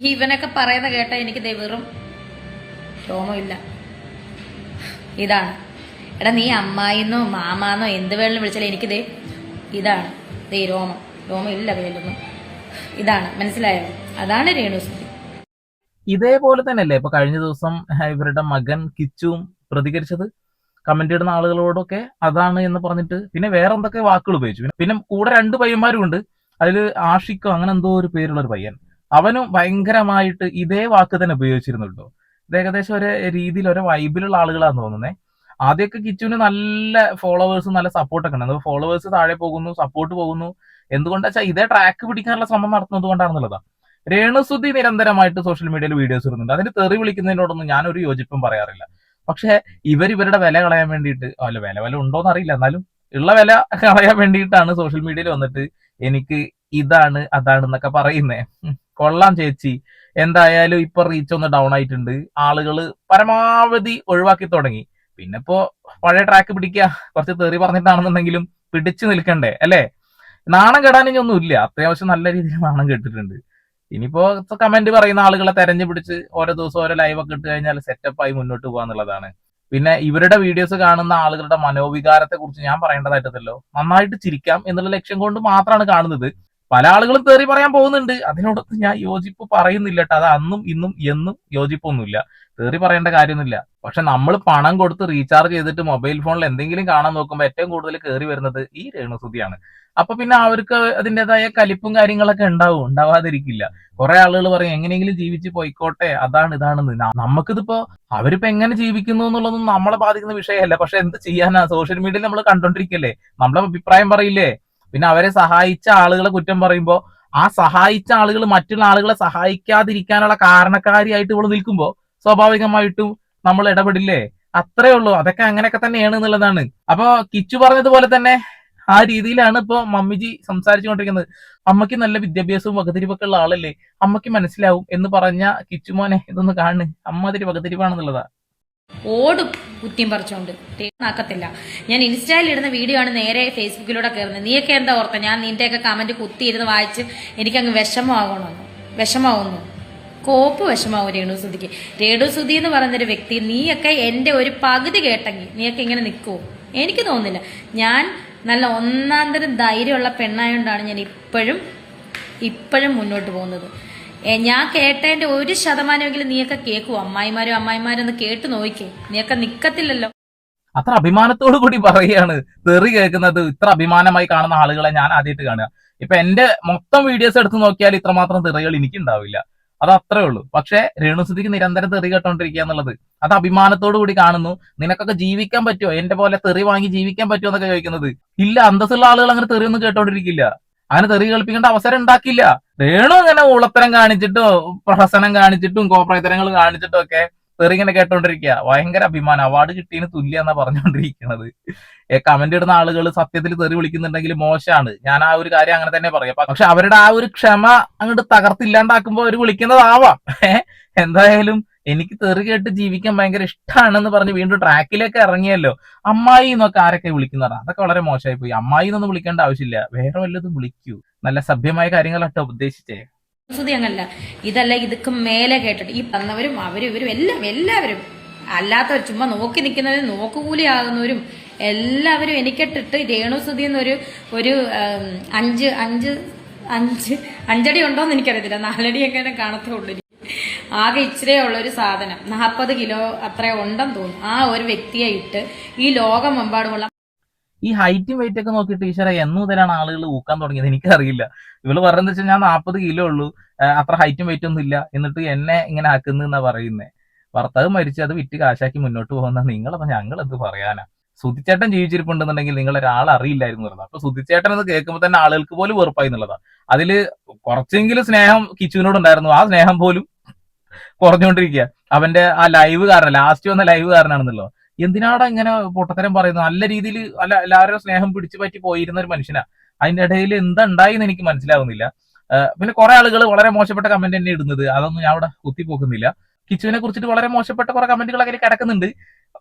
ഇവനൊക്കെ പറയുന്ന കേട്ട എനിക്ക് വെറും രോമമില്ല ഇതാണ്. എടാ നീ അമ്മായിന്നോ മാമാന്നോ എന്ത് വേണമെങ്കിലും വിളിച്ചാലും എനിക്കിത് ഇതാണ്. ദേ രോമം. രോമം ഇല്ല ഇതാണ്. മനസ്സിലായോ? അതാണ് രേണുസുതി ഇതേപോലെ തന്നെയല്ലേ ഇപ്പൊ കഴിഞ്ഞ ദിവസം ഇവരുടെ മകൻ കിച്ചും പ്രതികരിച്ചത്? കമന്റ് ഇടുന്ന ആളുകളോടൊക്കെ അതാണ് എന്ന് പറഞ്ഞിട്ട് പിന്നെ വേറെ എന്തൊക്കെ വാക്കുകൾ ഉപയോഗിച്ചു? പിന്നെ കൂടെ രണ്ട് പയ്യന്മാരും ഉണ്ട് അതിൽ ആഷിക്കോ അങ്ങനെ എന്തോ ഒരു പേരുള്ള ഒരു പയ്യൻ. അവനും ഭയങ്കരമായിട്ട് ഇതേ വാക്ക് തന്നെ ഉപയോഗിച്ചിരുന്നു കേട്ടോ ഇത് ഏകദേശം ഒരു രീതിയിൽ ഒരു വൈബിലുള്ള ആളുകളാന്ന് തോന്നുന്നേ. ആദ്യമൊക്കെ കിച്ചുവിന് നല്ല ഫോളോവേഴ്സും നല്ല സപ്പോർട്ടൊക്കെ ഉണ്ട്. ഫോളോവേഴ്സ് താഴെ പോകുന്നു സപ്പോർട്ട് പോകുന്നു. എന്തുകൊണ്ടാ വെച്ചാൽ ഇതേ ട്രാക്ക് പിടിക്കാനുള്ള ശ്രമം നടത്തുന്നത് കൊണ്ടാണെന്നുള്ളതാ. രേണുസുദ്ധി നിരന്തരമായിട്ട് സോഷ്യൽ മീഡിയയിൽ വീഡിയോസ് ഇടുന്നുണ്ട്. അതിന് തെറി വിളിക്കുന്നതിനോടൊന്നും ഞാനൊരു യോജിപ്പും പറയാറില്ല. പക്ഷെ ഇവർ ഇവരുടെ വില കളയാൻ വേണ്ടിയിട്ട് അല്ല വില വില ഉണ്ടോന്ന് അറിയില്ല എന്നാലും ഉള്ള വില കളയാൻ വേണ്ടിയിട്ടാണ് സോഷ്യൽ മീഡിയയിൽ വന്നിട്ട് എനിക്ക് ഇതാണ് അതാണ് എന്നൊക്കെ പറയുന്നേ. കൊള്ളാം ചേച്ചി. എന്തായാലും ഇപ്പൊ റീച്ച് ഒന്ന് ഡൗൺ ആയിട്ടുണ്ട്. ആളുകൾ പരമാവധി ഒഴിവാക്കി തുടങ്ങി. പിന്നെ ഇപ്പോ പഴയ ട്രാക്ക് പിടിക്കുക കുറച്ച് തെറി പറഞ്ഞിട്ടാണെന്നുണ്ടെങ്കിലും പിടിച്ചു നിൽക്കണ്ടേ അല്ലേ? നാണം കെടാൻ ഒന്നുമില്ല അത്യാവശ്യം നല്ല രീതിയിൽ നാണം കെട്ടിട്ടുണ്ട്. ഇനിയിപ്പോ കമന്റ് പറയുന്ന ആളുകളെ തെരഞ്ഞു പിടിച്ച് ഓരോ ദിവസം ഓരോ ലൈവ് ഒക്കെ ഇട്ട് കഴിഞ്ഞാൽ സെറ്റപ്പ് ആയി മുന്നോട്ട് പോകാന്നുള്ളതാണ് പിന്നെ ഇവരുടെ വീഡിയോസ് കാണുന്ന ആളുകളുടെ മനോവികാരത്തെ കുറിച്ച് ഞാൻ പറയേണ്ടതായിട്ടല്ലോ നന്നായിട്ട് ചിരിക്കാം എന്നുള്ള ലക്ഷ്യം കൊണ്ട് മാത്രമാണ് കാണുന്നത്. പല ആളുകളും തേറി പറയാൻ പോകുന്നുണ്ട്. അതിനോടൊത്ത് ഞാൻ യോജിപ്പ് പറയുന്നില്ല കേട്ടോ അത് അന്നും ഇന്നും എന്നും യോജിപ്പൊന്നുമില്ല. തേറി പറയേണ്ട കാര്യമൊന്നുമില്ല. പക്ഷെ നമ്മൾ പണം കൊടുത്ത് റീചാർജ് ചെയ്തിട്ട് മൊബൈൽ ഫോണിൽ എന്തെങ്കിലും കാണാൻ നോക്കുമ്പോൾ ഏറ്റവും കൂടുതൽ കയറി വരുന്നത് ഈ രേണുസുതിയാണ്. അപ്പൊ പിന്നെ അവർക്ക് അതിന്റെതായ കലിപ്പും കാര്യങ്ങളൊക്കെ ഉണ്ടാവും. ഉണ്ടാവാതിരിക്കില്ല. കുറെ ആളുകൾ പറയും എങ്ങനെയെങ്കിലും ജീവിച്ച് പോയിക്കോട്ടെ. അതാണ് ഇതാണെന്ന്. നമുക്കിതിപ്പോ അവരിപ്പോ എങ്ങനെ ജീവിക്കുന്നു എന്നുള്ളതൊന്നും നമ്മളെ ബാധിക്കുന്ന വിഷയമല്ല. പക്ഷെ എന്ത് ചെയ്യാനാ? സോഷ്യൽ മീഡിയയിൽ നമ്മൾ കണ്ടോണ്ടിരിക്കല്ലേ? നമ്മളെ അഭിപ്രായം പറയില്ലേ? പിന്നെ അവരെ സഹായിച്ച ആളുകളെ കുറ്റം പറയുമ്പോൾ ആ സഹായിച്ച ആളുകൾ മറ്റുള്ള ആളുകളെ സഹായിക്കാതിരിക്കാനുള്ള കാരണക്കാരിയായിട്ട് ഇവിടെ നിൽക്കുമ്പോൾ സ്വാഭാവികമായിട്ടും നമ്മൾ ഇടപെടില്ലേ? അത്രേ ഉള്ളൂ. അതൊക്കെ അങ്ങനെയൊക്കെ തന്നെയാണ് എന്നുള്ളതാണ്. അപ്പൊ കിച്ചു പറഞ്ഞതുപോലെ തന്നെ ആ രീതിയിലാണ് ഇപ്പൊ മമ്മിജി സംസാരിച്ചുകൊണ്ടിരിക്കുന്നത്. അമ്മയ്ക്ക് നല്ല വിദ്യാഭ്യാസവും വകതിരിവൊക്കെ ഉള്ള ആളല്ലേ? അമ്മയ്ക്ക് മനസ്സിലാവും എന്ന് പറഞ്ഞ കിച്ചുമോനെ ഇതൊന്ന് കാണു. അമ്മ അതിരി വകതിരിവാണെന്നുള്ളതാ. ഓടും കുറ്റിയും പറിച്ചോണ്ട്. ആക്കത്തില്ല ഞാൻ ഇൻസ്റ്റയിൽ ഇടുന്ന വീഡിയോ ആണ് നേരെ ഫേസ്ബുക്കിലൂടെ കയറുന്നത് നീയൊക്കെ എന്താ ഓർത്ത? ഞാൻ നിന്റെയൊക്കെ കമന്റ് കുത്തിയിരുന്ന് വായിച്ച് എനിക്കങ്ങ് വിഷമമാകണമെന്ന് വിഷമാവുന്നു കോപ്പ് വിഷമാവും രേണുസുതിക്ക് രേണുസുതി എന്ന് പറയുന്നൊരു വ്യക്തി നീയൊക്കെ എന്റെ ഒരു പകുതി കേട്ടെങ്കിൽ നീയൊക്കെ ഇങ്ങനെ നിൽക്കുമോ എനിക്ക് തോന്നുന്നില്ല. ഞാൻ നല്ല ഒന്നാന്തരം തരം ധൈര്യമുള്ള പെണ്ണായോണ്ടാണ് ഞാൻ ഇപ്പോഴും ഇപ്പോഴും മുന്നോട്ട് പോകുന്നത്. ഞാൻ കേട്ടതിന്റെ ഒരു ശതമാനമെങ്കിലും നീയൊക്കെ കേൾക്കുവോ അമ്മായിമാരും അമ്മായിമാരും ഒന്ന് കേട്ട് നോക്കേ നീയൊക്കെ നിക്കത്തില്ലല്ലോ. അത്ര അഭിമാനത്തോടു കൂടി പറയുകയാണ് തെറി കേൾക്കുന്നത് ഇത്ര അഭിമാനമായി കാണുന്ന ആളുകളെ ഞാൻ ആദ്യമായിട്ട് കാണുക. ഇപ്പൊ എന്റെ മൊത്തം വീഡിയോസ് എടുത്ത് നോക്കിയാൽ ഇത്രമാത്രം തെറികൾ എനിക്ക് ഉണ്ടാവില്ല അത് അത്രേ ഉള്ളൂ. പക്ഷെ രേണുസുതിക്ക് നിരന്തരം തെറി കേട്ടോണ്ടിരിക്കുക എന്നുള്ളത് അത് അഭിമാനത്തോടു കൂടി കാണുന്നു. നിനക്കൊക്കെ ജീവിക്കാൻ പറ്റുമോ? എന്റെ പോലെ തെറി വാങ്ങി ജീവിക്കാൻ പറ്റുമോ എന്നൊക്കെ ചോദിക്കുന്നത്. ഇല്ല അന്തസ്സുള്ള ആളുകൾ അങ്ങനെ തെറിയൊന്നും കേട്ടോണ്ടിരിക്കില്ല. അങ്ങനെ തെറി കളിപ്പിക്കേണ്ട അവസരം ഉണ്ടാക്കില്ല രേണു ഇങ്ങനെ ഉളത്തരം കാണിച്ചിട്ടും പ്രഹസനം കാണിച്ചിട്ടും കോപ്രയത്തരങ്ങൾ കാണിച്ചിട്ടും ഒക്കെ തെറി ഇങ്ങനെ കേട്ടോണ്ടിരിക്കുക ഭയങ്കര അഭിമാനം. അവാർഡ് കിട്ടിയതിന് തുല്യ എന്നാ പറഞ്ഞുകൊണ്ടിരിക്കുന്നത് കമന്റ് ഇടുന്ന ആളുകൾ സത്യത്തിൽ തെറി വിളിക്കുന്നുണ്ടെങ്കിൽ മോശമാണ് ഞാൻ ആ ഒരു കാര്യം അങ്ങനെ തന്നെ പറയാം. പക്ഷെ അവരുടെ ആ ഒരു ക്ഷമ അങ്ങോട്ട് തകർത്തില്ലാണ്ടാക്കുമ്പോ അവർ വിളിക്കുന്നതാവാം. എന്തായാലും എനിക്ക് തെറി കേട്ട് ജീവിക്കാൻ ഭയങ്കര ഇഷ്ടമാണെന്ന് പറഞ്ഞ് വീണ്ടും ട്രാക്കിലേക്ക് ഇറങ്ങിയല്ലോ. അമ്മായി എന്നൊക്കെ ആരൊക്കെ വിളിക്കുന്നതാണ് അതൊക്കെ വളരെ മോശമായി പോയി. അമ്മായി എന്നൊന്നും വിളിക്കേണ്ട ആവശ്യമില്ല. വേറെ വല്ലതും വിളിക്കൂ. നല്ല സഭ്യമായ കാര്യങ്ങളാട്ടോ ഉദ്ദേശിച്ചേ. അങ്ങല്ല ഇതല്ല ഇതൊക്കെ മേലെ കേട്ടിട്ട് ഈ വന്നവരും അവരും ഇവരും എല്ലാം എല്ലാവരും അല്ലാത്തവർ ചുമ്മാ നോക്കി നിൽക്കുന്നവരും നോക്കുകൂലി ആകുന്നവരും എല്ലാവരും എനിക്കിട്ടിട്ട് രേണുസുതി എന്നൊരു ഒരു അഞ്ച് അഞ്ച് അഞ്ച് അഞ്ചടി ഉണ്ടോന്ന് എനിക്കറിയത്തില്ല. നാലടിയൊക്കെ കാണത്തേ ഉള്ളൂ. ആകെ ഇച്ചിരേ ഉള്ള ഒരു സാധനം. നാൽപ്പത് കിലോ അത്ര ഉണ്ടെന്ന് തോന്നും ആ ഒരു വ്യക്തിയെ ഇട്ട് ഈ ലോകമെമ്പാടുമുള്ള ഈ ഹൈറ്റും വെയിറ്റ് ഒക്കെ നോക്കിയിട്ട് ഈശ്വര എന്ന് മുതലാണ് ആളുകൾ ഊക്കാൻ തുടങ്ങിയത്? എനിക്കറിയില്ല. ഇവൾ പറയുന്നത് വെച്ചാൽ ഞാൻ നാൽപ്പത് കിലോ ഉള്ളൂ അത്ര ഹൈറ്റും വെയിറ്റ് ഒന്നും ഇല്ല എന്നിട്ട് എന്നെ ഇങ്ങനെ ആക്കുന്നു എന്നാ പറയുന്നേ? ഭർത്താവ് മരിച്ച് അത് വിറ്റ് കാശാക്കി മുന്നോട്ട് പോകുന്ന നിങ്ങളപ്പോ ഞങ്ങൾ എന്ത് പറയാനാ? സുധിച്ചേട്ടൻ ജീവിച്ചിരിപ്പുണ്ടെന്നുണ്ടെങ്കിൽ നിങ്ങൾ ഒരാൾ അറിയില്ലായിരുന്നു പറഞ്ഞത്. അപ്പൊ സുധിച്ചേട്ടൻ എന്ന് കേൾക്കുമ്പോൾ തന്നെ ആളുകൾക്ക് പോലും വെറുപ്പായി അതിൽ കുറച്ചെങ്കിലും സ്നേഹം കിച്ചുവിനോട് ഉണ്ടായിരുന്നു ആ സ്നേഹം പോലും കുറഞ്ഞുകൊണ്ടിരിക്കുക. അവന്റെ ആ ലൈവ് കാരണം ലാസ്റ്റ് വന്ന ലൈവ് കാരണമാണെന്നല്ലോ എന്തിനാടാ ഇങ്ങനെ പൊട്ടത്തരം പറയുന്നത്? നല്ല രീതിയിൽ അല്ല എല്ലാവരും സ്നേഹം പിടിച്ചു പറ്റി പോയിരുന്ന ഒരു മനുഷ്യനാ. അതിന്റെ ഇടയിൽ എന്തായി എന്ന് എനിക്ക് മനസ്സിലാവുന്നില്ല. പിന്നെ കുറെ ആളുകൾ വളരെ മോശപ്പെട്ട കമന്റ് തന്നെ ഇടുന്നത്. അതൊന്നും ഞാൻ അവിടെ കുത്തിപ്പോക്കുന്നില്ല. കിച്ചുവിനെ കുറിച്ചിട്ട് വളരെ മോശപ്പെട്ട കുറെ കമന്റുകൾ അതിൽ കിടക്കുന്നുണ്ട്.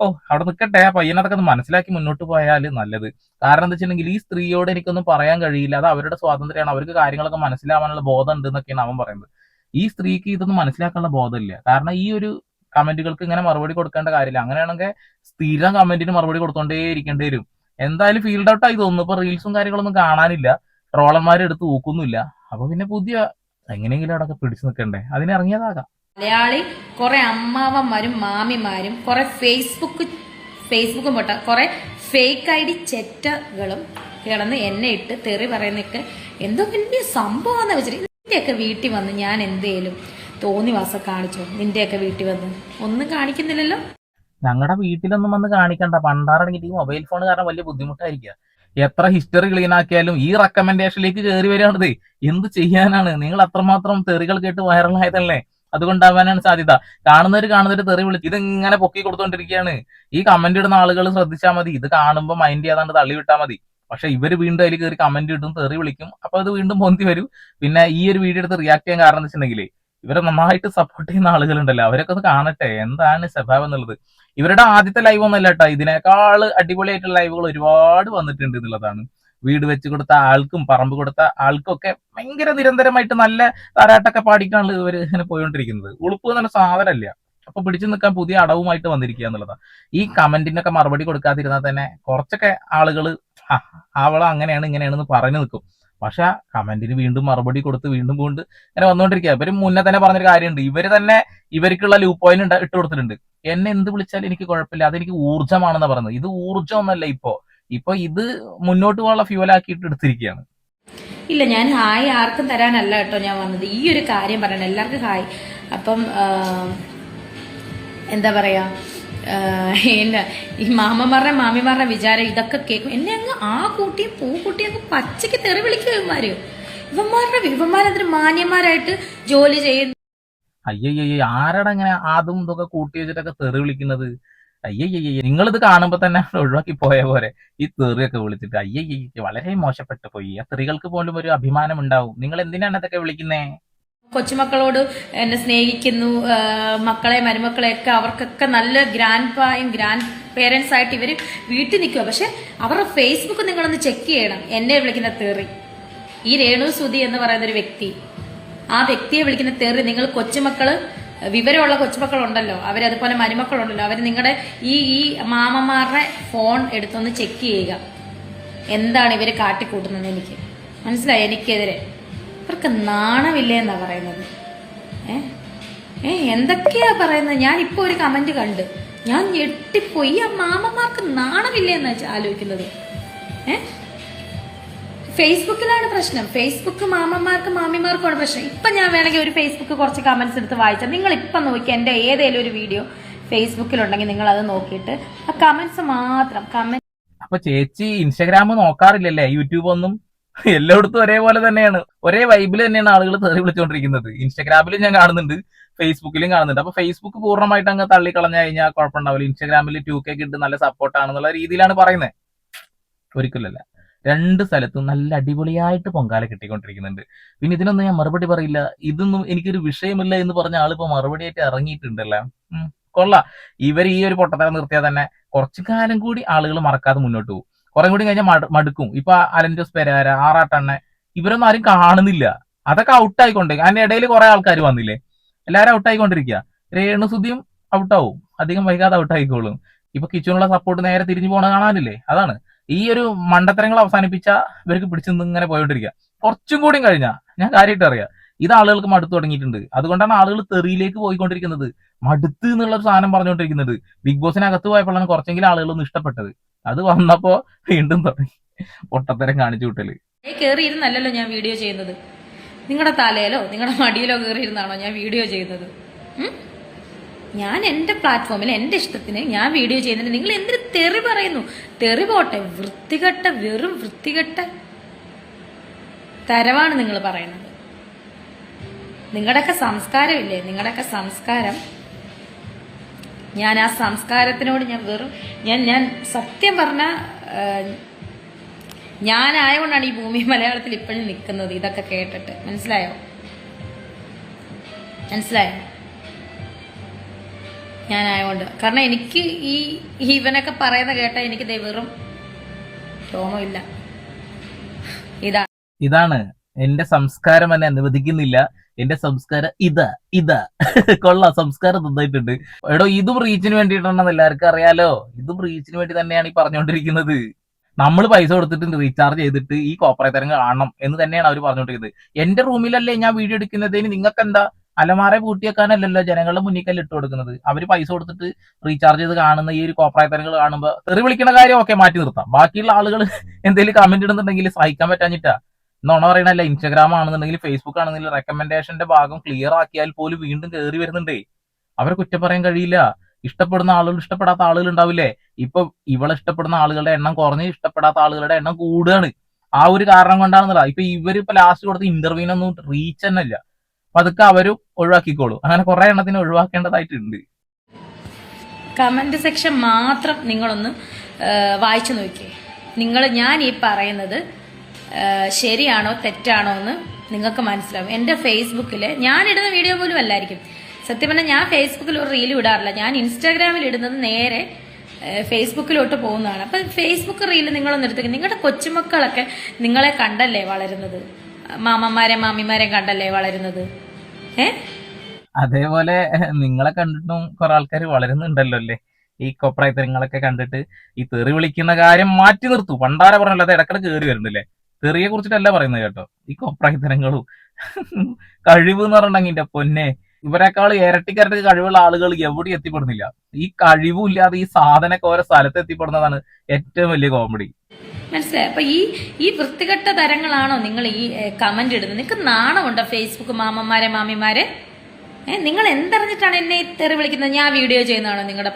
ഓ അവിടെ നിൽക്കട്ടെ ആ പയ്യനതൊക്കെ ഒന്ന് മനസ്സിലാക്കി മുന്നോട്ട് പോയാൽ നല്ലത്. കാരണം എന്താ വെച്ചിട്ടുണ്ടെങ്കിൽ ഈ സ്ത്രീയോട് എനിക്കൊന്നും പറയാൻ കഴിയില്ല. അത് അവരുടെ സ്വാതന്ത്ര്യമാണ്. അവർക്ക് കാര്യങ്ങളൊക്കെ മനസ്സിലാവാനുള്ള ബോധം ഉണ്ട് എന്നൊക്കെയാണ് അവൻ പറയുന്നത്. ഈ സ്ത്രീക്ക് ഇതൊന്നും മനസ്സിലാക്കാനുള്ള ബോധമില്ല. കാരണം ഈ ഒരു കമന്റുകൾക്ക് ഇങ്ങനെ മറുപടി കൊടുക്കേണ്ട കാര്യമില്ല. അങ്ങനെയാണെങ്കിൽ സ്ഥിരം കമന്റിന് മറുപടി കൊടുത്തോണ്ടേ ഇരിക്കേണ്ടി വരും. എന്തായാലും ഫീൽഡ് ഔട്ട് ആയി തോന്നുന്നു. ഇപ്പൊ റീൽസും കാര്യങ്ങളൊന്നും കാണാനില്ല. ട്രോളർമാരെ എടുത്ത് ഊക്കുന്നില്ല. അപ്പൊ പിന്നെ പുതിയ എങ്ങനെയെങ്കിലും അവിടെ പിടിച്ചു നിൽക്കണ്ടേ? അതിന് ഇറങ്ങിയതാകാം. മലയാളി കുറെ അമ്മാവന്മാരും മാമിമാരും കുറെ ഫേസ്ബുക്ക് ഫേസ്ബുക്കും പോട്ട കുറെ ഫേക്ക് ഐ ഡി ചെറ്റകളും കിടന്ന് എന്നെ ഇട്ട് തെറി പറയുന്നൊക്കെ എന്തോ വലിയ സംഭവമാണെന്ന് വെച്ചിട്ട് നിന്റെയൊക്കെ വീട്ടിൽ വന്ന് ഞാൻ എന്തേലും തോന്നിവാസം കാണിച്ചോ? നിന്റെയൊക്കെ വീട്ടിൽ വന്ന്. ഒന്നും കാണിക്കുന്നില്ലല്ലോ? ഞങ്ങളുടെ വീട്ടിലൊന്നും വന്ന് കാണിക്കണ്ട. പണ്ടാറടങ്ങിട്ട് ഈ മൊബൈൽ ഫോൺ കാരണം വലിയ ബുദ്ധിമുട്ടായിരിക്കുക എത്ര ഹിസ്റ്ററി ക്ലീൻ ആക്കിയാലും ഈ റെക്കമെൻഡേഷനിലേക്ക് കയറി വരികയാണത് എന്ത് ചെയ്യാനാണ്? നിങ്ങൾ അത്രമാത്രം തെറികൾ കേട്ട് വൈറലായതല്ലേ? അതുകൊണ്ടാവാനാണ് സാധ്യത. കാണുന്നവർ കാണുന്നവര് തെറി വിളിച്ച് ഇതിങ്ങനെ പൊക്കി കൊടുത്തോണ്ടിരിക്കുകയാണ് ഈ കമന്റ് ഇടുന്ന ആളുകൾ ശ്രദ്ധിച്ചാൽ മതി. ഇത് കാണുമ്പോൾ മൈൻഡ് ചെയ്യാതാണ്ട് തള്ളി വിട്ടാൽ മതി. പക്ഷെ ഇവർ വീണ്ടും അതിൽ കയറി കമന്റ് ഇടും തെറി വിളിക്കും. അപ്പൊ അത് വീണ്ടും പൊന്തി വരും. പിന്നെ ഈ ഒരു വീഡിയോ എടുത്ത് റിയാക്ട് ചെയ്യാൻ കാരണം എന്ന് വെച്ചിട്ടുണ്ടെങ്കിൽ ഇവരെ നന്നായിട്ട് സപ്പോർട്ട് ചെയ്യുന്ന ആളുകളുണ്ടല്ലോ. അവരൊക്കെ ഒന്ന് കാണട്ടെ. എന്താണ് സ്വഭാവം എന്നുള്ളത്? ഇവരുടെ ആദ്യത്തെ ലൈവ് ഒന്നല്ല കേട്ടോ. ഇതിനേക്കാൾ അടിപൊളിയായിട്ടുള്ള ലൈവുകൾ ഒരുപാട് വന്നിട്ടുണ്ട് എന്നുള്ളതാണ്. വീട് വെച്ച് കൊടുത്ത ആൾക്കും പറമ്പ് കൊടുത്ത ആൾക്കും ഒക്കെ ഭയങ്കര നിരന്തരമായിട്ട് നല്ല താരാട്ടൊക്കെ പാടിക്കാണ് ഇവർ ഇങ്ങനെ പോയിക്കൊണ്ടിരിക്കുന്നത് ഉളുപ്പ് എന്ന് പറഞ്ഞ സാധനമല്ല അപ്പൊ പിടിച്ചു നിൽക്കാൻ പുതിയ അടവുമായിട്ട് വന്നിരിക്കുക എന്നുള്ളതാണ്. ഈ കമന്റിനൊക്കെ മറുപടി കൊടുക്കാതിരുന്നാൽ തന്നെ കുറച്ചൊക്കെ ആളുകൾ അവൾ അങ്ങനെയാണ് ഇങ്ങനെയാണെന്ന് പറഞ്ഞു നിൽക്കും പക്ഷെ കമന്റിന് വീണ്ടും മറുപടി കൊടുത്ത് വീണ്ടും കൊണ്ട് ഇങ്ങനെ വന്നുകൊണ്ടിരിക്കുക ഇവർ മുന്നേ തന്നെ പറഞ്ഞൊരു കാര്യമുണ്ട്. ഇവർ തന്നെ ഇവർക്കുള്ള ലൂ പോയിന്റ് ഇട്ട് കൊടുത്തിട്ടുണ്ട്. എന്നെ എന്ത് വിളിച്ചാലും എനിക്ക് കുഴപ്പമില്ല. അതെനിക്ക് ഊർജമാണെന്ന് പറയുന്നത്. ഇത് ഊർജം ഒന്നല്ല ഇപ്പോ. ഇപ്പൊ ഇത് മുന്നോട്ട് പോകാനുള്ള ഫ്യൂലാക്കിയിട്ട് എടുത്തിരിക്കുകയാണ്. ഇല്ല ഞാൻ ഹായ് ആർക്കും തരാനല്ല കേട്ടോ ഞാൻ വന്നത്. ഈ ഒരു കാര്യം പറയണം. എല്ലാവർക്കും ഹായ്. അപ്പം എന്താ പറയാ? ഈ മാമന്മാരുടെ മാമിമാരുടെ വിചാരം ഇതൊക്കെ കേൾക്കും. എന്നെ അങ്ങ് ആ കൂട്ടിയും പൂ കൂട്ടിയും അങ്ങ് പച്ചയ്ക്ക് തെറി വിളിക്കും ഇവന്മാര്. ഇവന്മാരുടെ ഇവന്മാരതിന് മാന്യന്മാരായിട്ട് ജോലി ചെയ്യുന്നു അയ്യയ്യ ആരാടാ ഇങ്ങനെ അതും ഇതൊക്കെ കൂട്ടി വെച്ചിട്ടൊക്കെ തെറി വിളിക്കുന്നത്? അയ്യയ്യ നിങ്ങളിത് കാണുമ്പോ തന്നെ ഒഴിവാക്കി പോയ പോലെ ഈ തെറിയൊക്കെ വിളിച്ചിട്ട്. അയ്യയ്യ വളരെ മോശപ്പെട്ടു പോയി. ആ സ്ത്രീകൾക്ക് പോലും ഒരു അഭിമാനം ഉണ്ടാവും നിങ്ങൾ എന്തിനാണ് ഇതൊക്കെ വിളിക്കുന്നേ? കൊച്ചുമക്കളോട് എന്നെ സ്നേഹിക്കുന്നു മക്കളെ മരുമക്കളെയൊക്കെ അവർക്കൊക്കെ നല്ല ഗ്രാൻഡ് പായും ഗ്രാൻഡ് പേരൻസ് ആയിട്ട് ഇവർ വീട്ടിൽ നിൽക്കുക പക്ഷെ അവരുടെ ഫേസ്ബുക്ക് നിങ്ങളൊന്ന് ചെക്ക് ചെയ്യണം. എന്നെ വിളിക്കുന്ന തെറി. ഈ രേണു സുധി എന്ന് പറയുന്ന ഒരു വ്യക്തി. ആ വ്യക്തിയെ വിളിക്കുന്ന തെറി നിങ്ങൾ കൊച്ചുമക്കൾ വിവരമുള്ള കൊച്ചുമക്കളുണ്ടല്ലോ. അവരതുപോലെ മരുമക്കളുണ്ടല്ലോ. അവർ നിങ്ങളുടെ ഈ ഈ മാമന്മാരുടെ ഫോൺ എടുത്തൊന്ന് ചെക്ക് ചെയ്യുക. എന്താണ് ഇവർ കാട്ടിക്കൂട്ടുന്നത് എനിക്ക് മനസ്സിലായി? എനിക്കെതിരെ. ഇവർക്ക് നാണമില്ലേ എന്നാ പറയുന്നത്? ഏ? ഏ എന്തൊക്കെയാ പറയുന്നത്? ഞാൻ ഇപ്പൊ ഒരു കമന്റ് കണ്ട്. ഞാൻ ഞെട്ടിപ്പോയി. ആ മാമന്മാർക്ക് നാണമില്ലേ എന്നാ ആലോചിക്കുന്നത്? ഏ? ഫേസ്ബുക്കിലാണ് പ്രശ്നം. ഫേസ്ബുക്ക് മാമന്മാർക്കും മാമിമാർക്കുമാണ് പ്രശ്നം. ഇപ്പൊ ഞാൻ വേണമെങ്കിൽ ഒരു ഫേസ്ബുക്ക് കുറച്ച് കമന്റ്സ് എടുത്ത് വായിച്ചാൽ നിങ്ങൾ ഇപ്പൊ നോക്കി എന്റെ ഏതെങ്കിലും ഒരു വീഡിയോ ഫേസ്ബുക്കിലുണ്ടെങ്കിൽ നിങ്ങൾ അത് നോക്കിയിട്ട് ആ കമന്റ്സ് മാത്രം. കമന്റ് അപ്പൊ ചേച്ചി ഇൻസ്റ്റാഗ്രാം നോക്കാറില്ലല്ലേ? യൂട്യൂബ് ഒന്നും എല്ലായിടത്തും ഒരേപോലെ തന്നെയാണ്. ഒരേ വൈബിൽ തന്നെയാണ് ആളുകൾ തെറി വിളിച്ചുകൊണ്ടിരിക്കുന്നത് ഇൻസ്റ്റാഗ്രാമിലും ഞാൻ കാണുന്നുണ്ട് ഫേസ്ബുക്കിലും കാണുന്നുണ്ട്. അപ്പൊ ഫേസ്ബുക്ക് പൂർണമായിട്ട് അങ്ങ് തള്ളിക്കളഞ്ഞു കഴിഞ്ഞാൽ കുഴപ്പമുണ്ടാവില്ല. ഇൻസ്റ്റാഗ്രാമിൽ ടു കെ കിട്ട് നല്ല സപ്പോർട്ട് ആണെന്നുള്ള രീതിയിലാണ് പറയുന്നത് ഒരിക്കലല്ല രണ്ട് സ്ഥലത്തും നല്ല അടിപൊളിയായിട്ട് പൊങ്കാല കിട്ടിക്കൊണ്ടിരിക്കുന്നുണ്ട്. പിന്നെ ഇതിനൊന്നും ഞാൻ മറുപടി പറയില്ല. ഇതൊന്നും എനിക്കൊരു വിഷയമില്ല എന്ന് പറഞ്ഞ ആളിപ്പോ മറുപടിയായിട്ട് ഇറങ്ങിയിട്ടുണ്ടല്ലോ. ഇറങ്ങിയിട്ടുണ്ടല്ല കൊള്ളാം. ഇവർ ഈ ഒരു പൊട്ടത്തരം നിർത്തിയാൽ തന്നെ കുറച്ചു കാലം കൂടി ആളുകൾ മറക്കാതെ മുന്നോട്ട് പോകും. കുറെ കൂടി കഴിഞ്ഞാൽ മട- മടുക്കും. ഇപ്പൊ അലൻജോസ് പെരാര ആറാട്ടണ്ണ ഇവരൊന്നും ആരും കാണുന്നില്ല. അതൊക്കെ ഔട്ട് അതിന്റെ ഇടയിൽ കുറെ ആൾക്കാർ വന്നില്ലേ? എല്ലാവരും ഔട്ട് രേണുസുതിയും ഔട്ടാവും. അധികം വൈകാതെ ഔട്ട് ആയിക്കോളും ഇപ്പൊ കിച്ചണിലുള്ള സപ്പോർട്ട് നേരെ തിരിഞ്ഞു പോണ കാണാനില്ലേ? അതാണ്. ഈ ഒരു മണ്ടത്തരങ്ങൾ അവസാനിപ്പിച്ച ഇവർക്ക് പിടിച്ചു ഇങ്ങനെ പോയോണ്ടിരിക്കുക കുറച്ചും കൂടിയും കഴിഞ്ഞാൽ ഞാൻ കാര്യമായിട്ട് അറിയാം ഇത് ആളുകൾക്ക് മടുത്തു തുടങ്ങിയിട്ടുണ്ട്. അതുകൊണ്ടാണ് ആളുകൾ തെറിയിലേക്ക് പോയിക്കൊണ്ടിരിക്കുന്നത്. മടുത്ത് എന്നുള്ള ഒരു സാധനം പറഞ്ഞുകൊണ്ടിരിക്കുന്നത്. ബിഗ് ബോസിനകത്ത് പോയപ്പോഴാണ് കുറച്ചെങ്കിലും ആളുകളൊന്നും ഇഷ്ടപ്പെട്ടത്. അത് വന്നപ്പോ വീണ്ടും തുടങ്ങി. പൊട്ടത്തരം കാണിച്ചു വിട്ടൽ കയറിയിരുന്നല്ലോ ഞാൻ വീഡിയോ ചെയ്യുന്നത്. നിങ്ങളുടെ തലയിലോ നിങ്ങളുടെ മടിയിലോ കയറിയിരുന്നാണോ ഞാൻ വീഡിയോ ചെയ്യുന്നത്? ഞാൻ എന്റെ പ്ലാറ്റ്ഫോമിൽ എന്റെ ഇഷ്ടത്തിന് ഞാൻ വീഡിയോ ചെയ്യുന്നുണ്ട്. നിങ്ങൾ എന്തിനു തെറി പറയുന്നു? തെറി പോട്ടെ വൃത്തികെട്ട വെറും വൃത്തികെട്ട തരവാണ് നിങ്ങൾ പറയുന്നത്. നിങ്ങളുടെയൊക്കെ സംസ്കാരമില്ലേ? നിങ്ങളുടെയൊക്കെ സംസ്കാരം ഞാൻ ആ സംസ്കാരത്തിനോട് ഞാൻ വെറും ഞാൻ ഞാൻ സത്യം പറഞ്ഞ ഞാനായതുകൊണ്ടാണ് ഈ ഭൂമി മലയാളത്തിൽ ഇപ്പോഴും നിൽക്കുന്നത് ഇതൊക്കെ കേട്ടിട്ട്. മനസ്സിലായോ? മനസ്സിലായോ? ഞാനായതുകൊണ്ട് കാരണം എനിക്ക് ഈ ഇവനൊക്കെ പറയുന്ന കേട്ടാൽ എനിക്ക് ദേ വെറും രോമമില്ല. ഇതാ. ഇതാണ് എന്റെ സംസ്കാരം എന്നെ അനുവദിക്കുന്നില്ല. എന്റെ സംസ്കാരം ഇതാ ഇതാ. കൊള്ളാം സംസ്കാരം നന്നായിട്ടുണ്ട്. എടോ ഇതും റീച്ചിന് വേണ്ടിയിട്ടാണെന്ന് എല്ലാവർക്കും അറിയാലോ. ഇതും റീച്ചിന് വേണ്ടി തന്നെയാണ് ഈ പറഞ്ഞുകൊണ്ടിരിക്കുന്നത്. നമ്മൾ പൈസ കൊടുത്തിട്ട് റീചാർജ് ചെയ്തിട്ട് ഈ കോപ്പറേറ്റരം കാണണം എന്ന് തന്നെയാണ് അവർ പറഞ്ഞുകൊണ്ടിരിക്കുന്നത്. എന്റെ റൂമിലല്ലേ ഞാൻ വീഡിയോ എടുക്കുന്നതിന് നിങ്ങൾക്ക് എന്താ അലമാറെ പൂട്ടിയേക്കാനല്ലല്ലോ ജനങ്ങളുടെ മുന്നിക്കല്ല ഇട്ട് കൊടുക്കുന്നത്. അവർ പൈസ കൊടുത്തിട്ട് റീചാർജ് ചെയ്ത് കാണുന്ന ഈ ഒരു കോപ്പറേറ്ററുകൾ കാണുമ്പോൾ തെറി വിളിക്കുന്ന കാര്യം ഒക്കെ മാറ്റി നിർത്താം. ബാക്കിയുള്ള ആളുകൾ എന്തെങ്കിലും കമന്റ് ഇടുന്നുണ്ടെങ്കിൽ സഹിക്കാൻ പറ്റാഞ്ഞിട്ടാ. നോണ പറയണല്ല ഇൻസ്റ്റാഗ്രാം ആണെന്നുണ്ടെങ്കിൽ ഫേസ്ബുക്ക് ആണെന്നുണ്ടെങ്കിൽ റെക്കമെൻഡേഷന്റെ ഭാഗം ക്ലിയർ ആക്കിയാൽ പോലും വീണ്ടും കയറി വരുന്നുണ്ടേ. അവരെ കുറ്റം പറയാൻ കഴിയില്ല. ഇഷ്ടപ്പെടുന്ന ആളുകൾ ഇഷ്ടപ്പെടാത്ത ആളുകൾ ഉണ്ടാവില്ലേ? ഇപ്പൊ ഇവളെ ഇഷ്ടപ്പെടുന്ന ആളുകളുടെ എണ്ണം കുറഞ്ഞ് ഇഷ്ടപ്പെടാത്ത ആളുകളുടെ എണ്ണം കൂടുകയാണ്. ആ ഒരു കാരണം കൊണ്ടാണെന്നുള്ള ഇപ്പൊ ഇവർ ഇപ്പൊ ലാസ്റ്റ് കൊടുത്ത ഇന്റർവ്യൂവിനൊന്നും റീച്ച് തന്നെ ഇല്ല. അപ്പൊ അതൊക്കെ അവരും ഒഴിവാക്കിക്കോളൂ. അങ്ങനെ കുറെ എണ്ണത്തിന് ഒഴിവാക്കേണ്ടതായിട്ടുണ്ട്. കമന്റ് സെക്ഷൻ മാത്രം നിങ്ങളൊന്ന് വായിച്ചു നോക്കിയേ. നിങ്ങൾ ഞാൻ ഈ പറയുന്നത് ശരിയാണോ തെറ്റാണോ എന്ന് നിങ്ങൾക്ക് മനസ്സിലാവും. എന്റെ ഫേസ്ബുക്കിൽ ഞാൻ ഇടുന്ന വീഡിയോ പോലും അല്ലായിരിക്കും. സത്യം പറഞ്ഞാൽ ഞാൻ ഫേസ്ബുക്കിൽ ഒരു റീൽ ഇടാറില്ല. ഞാൻ ഇൻസ്റ്റാഗ്രാമിൽ ഇടുന്നത് നേരെ ഫേസ്ബുക്കിലോട്ട് പോകുന്നതാണ്. അപ്പം ഫേസ്ബുക്ക് റീൽ നിങ്ങളൊന്ന് എടുത്തേക്ക്. നിങ്ങളുടെ കൊച്ചുമക്കളൊക്കെ നിങ്ങളെ കണ്ടല്ലേ വളരുന്നത്? മാമന്മാരെ മാമിമാരെ കണ്ടല്ലേ വളരുന്നത്? ഏ? അതേപോലെ നിങ്ങളെ കണ്ടിട്ടും കുറെ ആൾക്കാർ വളരുന്നുണ്ടല്ലോ അല്ലേ? ഈ കൊപ്രായത്തരങ്ങളൊക്കെ കണ്ടിട്ട് ഈ തെറി വിളിക്കുന്ന കാര്യം മാറ്റി നിർത്തു. പണ്ടാര പറഞ്ഞല്ലോ അത് ഇടക്കിടക്ക് കയറി വരുന്നില്ലേ തെറിയെ കുറിച്ചിട്ടല്ല പറയുന്നത് കേട്ടോ. ഈ കൊപ്രായത്തരങ്ങളും കഴിവ് എന്ന് പറഞ്ഞിട്ടുണ്ടെങ്കിൽ പൊന്നെ ഇവരെക്കാൾ ഇരട്ടിക്കരട്ടി കഴിവുള്ള ആളുകൾ എവിടെ എത്തിപ്പെടുന്നില്ല. ഈ കഴിവും ഇല്ലാതെ ഈ സാധനമൊക്കെ ഓരോ സ്ഥലത്ത് എത്തിപ്പെടുന്നതാണ് ഏറ്റവും വലിയ കോമഡി മനസ്സിലായി? അപ്പൊ ഈ ഈ വൃത്തികെട്ട തരങ്ങളാണോ നിങ്ങൾ ഈ കമന്റ് ഇടുന്നത്? നിങ്ങൾക്ക് നാണമുണ്ടോ ഫേസ്ബുക്ക് മാമന്മാരെ മാമിമാരെ? ഏഹ് നിങ്ങൾ എന്തറിഞ്ഞിട്ടാണ് എന്നെ തെറി വിളിക്കുന്നത്? ഞാൻ വീഡിയോ ചെയ്യുന്നതാണോ നിങ്ങളുടെ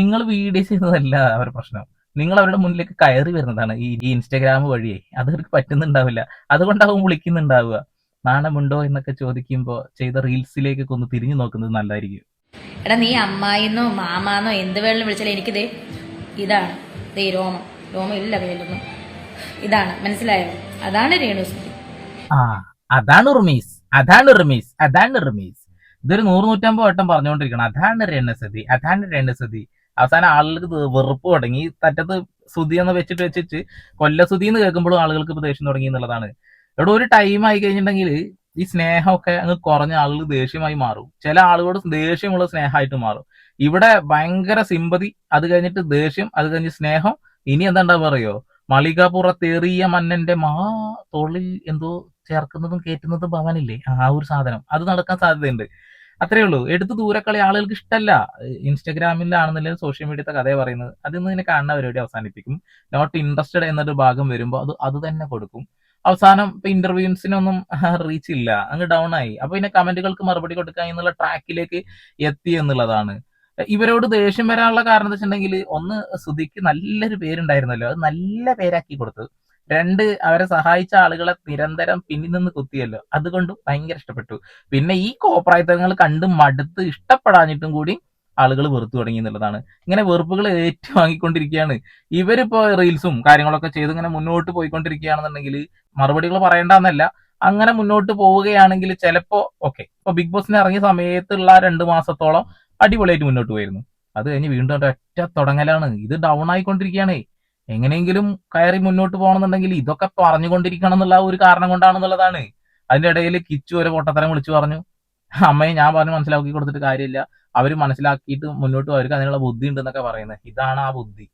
നിങ്ങൾ വീഡിയോ ചെയ്യുന്നതല്ല അവരുടെ പ്രശ്നം. നിങ്ങൾ അവരുടെ മുന്നിലേക്ക് കയറി വരുന്നതാണ് ഈ ഈ ഇൻസ്റ്റാഗ്രാം വഴിയേ. അത് അവർക്ക് പറ്റുന്നുണ്ടാവില്ല. അതുകൊണ്ടാവും വിളിക്കുന്നുണ്ടാവുക. നാണമുണ്ടോ എന്നൊക്കെ ചോദിക്കുമ്പോൾ ചെയ്ത റീൽസിലേക്കൊക്കെ ഒന്ന് തിരിഞ്ഞു നോക്കുന്നത് നല്ലതായിരിക്കും. എടാ നീ അമ്മായിന്നോ മാമാന്നോ എന്ത് വേണമെങ്കിലും വിളിച്ചാലും എനിക്കിത് ഇതാണ്. ദേ രോമം. രോമം ഇല്ല കയ്യിലൊന്നും. ഇതാണ്. മനസ്സിലായോ? അതാണ് രേണുസ്മൃതി ആ അതാണ് റുമീസ് അതാണ് റുമീസ് അതാണ് റുമീസ് ഇതൊരു നൂറ് നൂറ്റമ്പത് വട്ടം പറഞ്ഞുകൊണ്ടിരിക്കണം. അതാണ് രേണസതി അതാണ് രേണസതി അവസാനം ആളുകൾക്ക് വെറുപ്പ് തുടങ്ങി. തറ്റത്ത് സുതി എന്ന് വെച്ചിട്ട് വെച്ചിട്ട് കൊല്ല സുതി എന്ന് കേൾക്കുമ്പോഴും ആളുകൾക്ക് ഇപ്പൊ ദേഷ്യം തുടങ്ങി എന്നുള്ളതാണ്. ഇവിടെ ഒരു ടൈം ആയി കഴിഞ്ഞിട്ടുണ്ടെങ്കിൽ ഈ സ്നേഹമൊക്കെ അങ്ങ് കുറഞ്ഞ ആളുകൾ ദേഷ്യമായി മാറും. ചില ആളുകളോട് ദേഷ്യമുള്ള സ്നേഹമായിട്ട് മാറും. ഇവിടെ ഭയങ്കര സിമ്പതി അത് കഴിഞ്ഞിട്ട് ദേഷ്യം അത് കഴിഞ്ഞ് സ്നേഹം. ഇനി എന്താ പറയോ മളികപ്പുറത്തേറിയ മന്നന്റെ മാ തോളിൽ എന്തോ ചേർക്കുന്നതും കയറ്റുന്നതും ഭവനില്ലേ? ആ ഒരു സാധനം. അത് നടക്കാൻ സാധ്യതയുണ്ട്. അത്രേ ഉള്ളൂ. എടുത്ത് ദൂരക്കളി ആളുകൾക്ക് ഇഷ്ടമല്ല ഇൻസ്റ്റഗ്രാമിലാണെന്നുണ്ടെങ്കിൽ സോഷ്യൽ മീഡിയത്തെ കഥയെ പറയുന്നത്. അതിൽ നിന്ന് ഇങ്ങനെ കാണുന്ന പരിപാടി അവസാനിപ്പിക്കും. നോട്ട് ഇൻട്രസ്റ്റഡ് എന്നൊരു ഭാഗം വരുമ്പോൾ അത് അത് തന്നെ കൊടുക്കും. അവസാനം ഇപ്പൊ ഇന്റർവ്യൂസിനൊന്നും റീച്ച് ഇല്ല. അങ്ങ് ഡൗൺ ആയി. അപ്പൊ പിന്നെ കമന്റുകൾക്ക് മറുപടി കൊടുക്കുക എന്നുള്ള ട്രാക്കിലേക്ക് എത്തി എന്നുള്ളതാണ്. ഇവരോട് ദേഷ്യം വരാനുള്ള കാരണം എന്താ വെച്ചിട്ടുണ്ടെങ്കിൽ ഒന്ന് സുധിക്ക് നല്ലൊരു പേരുണ്ടായിരുന്നല്ലോ. അത് നല്ല പേരാക്കി കൊടുത്തു രണ്ട് അവരെ സഹായിച്ച ആളുകളെ നിരന്തരം പിന്നിൽ നിന്ന് കുത്തിയല്ലോ. അതുകൊണ്ട് ഭയങ്കര ഇഷ്ടപ്പെട്ടു. പിന്നെ ഈ കോപ്രായത്തങ്ങൾ കണ്ട് മടുത്ത് ഇഷ്ടപ്പെടാഞ്ഞിട്ടും കൂടി ആളുകൾ വെറുത്തു തുടങ്ങി എന്നുള്ളതാണ്. ഇങ്ങനെ വെറുപ്പുകൾ ഏറ്റുവാങ്ങിക്കൊണ്ടിരിക്കുകയാണ്. ഇവരിപ്പോ റീൽസും കാര്യങ്ങളൊക്കെ ചെയ്ത് ഇങ്ങനെ മുന്നോട്ട് പോയിക്കൊണ്ടിരിക്കുകയാണെന്നുണ്ടെങ്കിൽ മറുപടികൾ പറയേണ്ടെന്നല്ല. അങ്ങനെ മുന്നോട്ട് പോവുകയാണെങ്കിൽ ചിലപ്പോ ഓക്കെ ഇപ്പൊ ബിഗ് ബോസിന് ഇറങ്ങിയ സമയത്തുള്ള രണ്ട് മാസത്തോളം അടിപൊളിയായിട്ട് മുന്നോട്ട് പോയിരുന്നു. അത് കഴിഞ്ഞ് വീണ്ടും ഒറ്റ തുടങ്ങലാണ്. ഇത് ഡൗൺ ആയിക്കൊണ്ടിരിക്കുകയാണേ. എങ്ങനെയെങ്കിലും കയറി മുന്നോട്ട് പോകണമെന്നുണ്ടെങ്കിൽ ഇതൊക്കെ പറഞ്ഞുകൊണ്ടിരിക്കണം എന്നുള്ള ഒരു കാരണം കൊണ്ടാണെന്നുള്ളതാണ്. അതിന്റെ ഇടയിൽ കിച്ചു ഒരു പൊട്ടത്തരം വിളിച്ചു പറഞ്ഞു. അമ്മയെ ഞാൻ പറഞ്ഞു മനസ്സിലാക്കി കൊടുത്തിട്ട് കാര്യമില്ല. അവർ മനസ്സിലാക്കിയിട്ട് മുന്നോട്ട് അവർക്ക് അതിനുള്ള ബുദ്ധി ഉണ്ടെന്നൊക്കെ പറയുന്നത്. ഇതാണ് ആ ബുദ്ധി.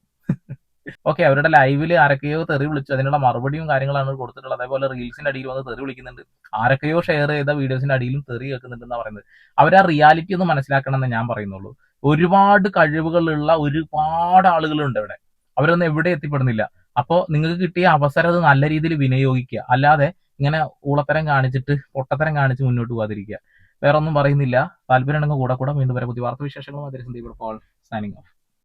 ഓക്കെ അവരുടെ ലൈവിൽ ആരൊക്കെയോ തെറി വിളിച്ചു. അതിനുള്ള മറുപടിയും കാര്യങ്ങളാണ് കൊടുത്തിട്ടുള്ളത്. അതേപോലെ റീൽസിന്റെ അടിയിൽ വന്ന് തെറി വിളിക്കുന്നുണ്ട്. ആരൊക്കെയോ ഷെയർ ചെയ്ത വീഡിയോസിന്റെ അടിയിലും തെറി കേൾക്കുന്നുണ്ടെന്ന് പറയുന്നത്. അവർ ആ റിയാലിറ്റി ഒന്ന് മനസ്സിലാക്കണം എന്ന് ഞാൻ പറയുന്നുള്ളൂ. ഒരുപാട് കഴിവുകളുള്ള ഒരുപാട് ആളുകളുണ്ട് ഇവിടെ. അവരൊന്നും എവിടെ എത്തിപ്പെടുന്നില്ല. അപ്പോൾ നിങ്ങൾക്ക് കിട്ടിയ അവസരം അത് നല്ല രീതിയിൽ വിനിയോഗിക്കുക. അല്ലാതെ ഇങ്ങനെ ഊളത്തരം കാണിച്ചിട്ട് പൊട്ടത്തരം കാണിച്ച് മുന്നോട്ട് പോകാതിരിക്കുക. വേറെ ഒന്നും പറയുന്നില്ല. താല്പര്യം ഉണ്ടെങ്കിൽ കൂടെ കൂടെ വീണ്ടും വരെ. പുതിയ വാർത്ത വിശേഷങ്ങളും അതിൽ സന്ദീപ് പോൾ സൈനിങ് ഓഫ്